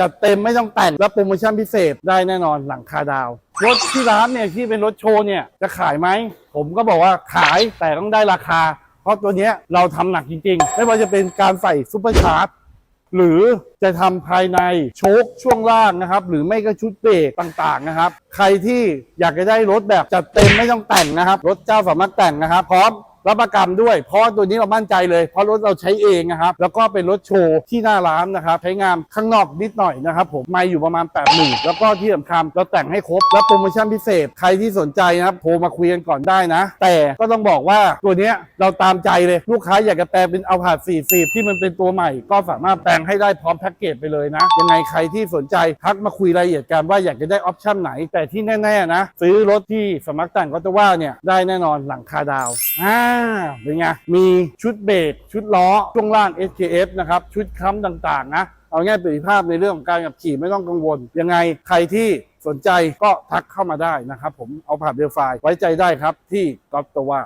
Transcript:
จัดเต็มไม่ต้องแต่งและโปรโมชั่นพิเศษได้แน่นอนหลังคาดาว รถที่ร้านเนี่ยที่เป็นรถโชว์เนี่ยจะขายไหม ผมก็บอกว่าขายแต่ต้องได้ราคา เพราะตัวเนี้ยเราทำหนักจริงๆ ไม่ว่าจะเป็นการใส่ซุปเปอร์ชาร์จหรือจะทำภายในโชคช่วงล่างนะครับ หรือไม่ก็ชุดเบรกต่างๆนะครับ ใครที่อยากจะได้รถแบบจัดเต็มไม่ต้องแต่งนะครับ รถเจ้าสามารถแต่งนะครับพร้อม รับประกันด้วย เพราะตัวนี้เรามั่นใจเลย เพราะรถเราใช้เองนะครับ แล้วก็เป็นรถโชว์ที่หน้าร้านนะครับ ใช้งานข้างนอกนิดหน่อยนะครับผม ไม่อยู่ประมาณ8ปดหมื่นแล้วก็ที่สำคัญเราแต่งให้ครบ แล้วโปรโมชั่นพิเศษ ใครที่สนใจนะครับโทรมาคุยกันก่อนได้นะ แต่ก็ต้องบอกว่าตัวนี้เราตามใจเลยลูกค้าอยากจะแปลงเป็นเอาผ่าด40 ที่มันเป็นตัวใหม่ ก็สามารถแปลงให้ได้พร้อมแพ็กเกจไปเลยนะ ยังไงใครที่สนใจทักมาคุยรายละเอียดกันว่าอยากจะได้ออปชั่นไหน แต่ที่แน่ๆนะซื้อรถที่สมัครแต่งก็จะว่าเนี่ยได้แน่นอนหลังคาดาวอ่าเป็นไง มีชุดเบรกชุดล้อ ช่วงล่าง SKF นะครับ ชุดค้ำต่างๆนะ เอาง่ายประสิทธิภาพในเรื่องของการขับขี่ไม่ต้องกังวล ยังไงใครที่สนใจก็ทักเข้ามาได้นะครับ ผมเอาผ่านเบลไฟไว้ใจได้ครับที่ก๊อฟตัวว่า